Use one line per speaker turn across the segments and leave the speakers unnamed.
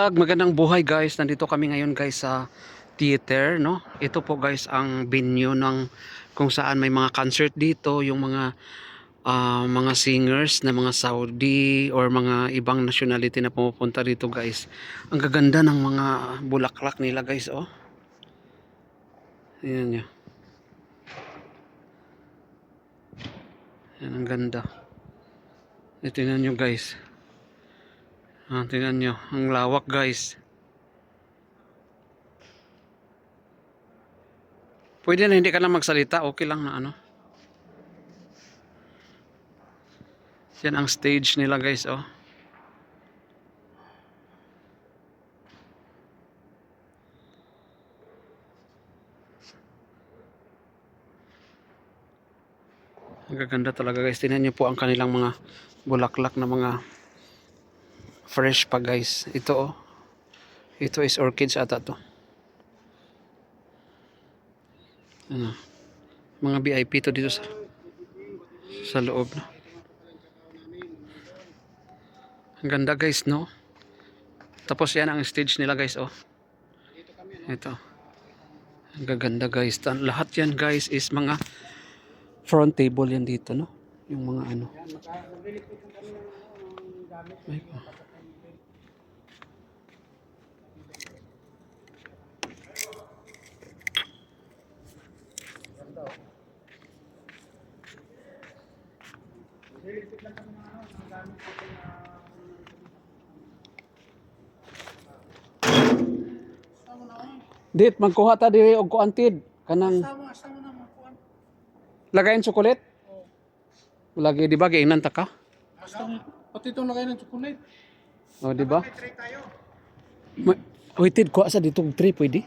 Ag magandang buhay guys. Nandito kami ngayon guys sa theater, no? Ito po guys ang venue ng kung saan may mga concert dito, yung mga ah, mga singers na mga Saudi or mga ibang nationality na pumupunta dito guys. Ang gaganda ng mga bulaklak nila guys, oh. Ayan nyo. Yan ang ganda. Ito nyo guys. Ah, tingnan nyo. Ang lawak guys. Pwede na hindi ka lang magsalita. Okay lang na ano. Yan ang stage nila guys oh. Ang gaganda talaga guys. Tingnan nyo po ang kanilang mga bulaklak na mga fresh pa guys. Ito oh. Ito is orchids ata to. Ano? Mga VIP to dito sa sa loob no. Ang ganda guys no. Tapos yan ang stage nila guys oh. Ito. Ang gaganda guys. Lahat yan guys is mga front table yan dito no. Yung mga ano. Ay, oh. Dit, magkuha ta diri og kuantid kanang lagayin chocolate. Lagi di ba giingnan ta ka?
Pati itong lagay ng chocolate.
O di ba? Ma- Uy, Tid, kuha sa dito og tray pwede.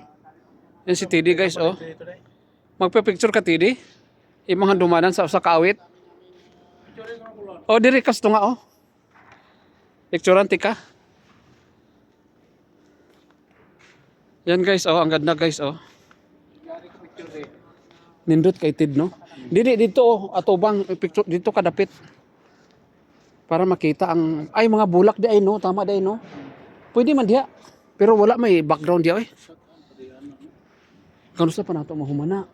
Yan si Tidi guys, oh. Magpa-picture ka Tidi. Imong dumanan sa usa ka awit. Oh, diri kas to nga oh. Picturean ti ka. Yan guys, oh, ang ganda guys, oh. Nindot kay Tid, no? Dili dito, oh, atubang picture dito kadapit. Para makita ang ay mga bulak di ay no, tama di ay no. Pwede man diha. Pero wala may background diya eh. Kanusta pa nato mahumana?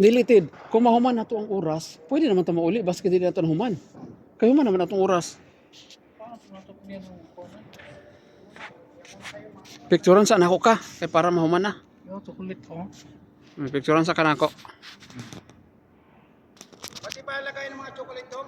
Dilited. Kung mahuman nato ang oras, pwede naman ta mauli baski dili nato human. Kayo man naman atong oras. Picturean sa nako ka kay para mahuman na.
Yo, chocolate oh.
Picturean sa kanako.
Pati ba lagay ng mga chocolate to?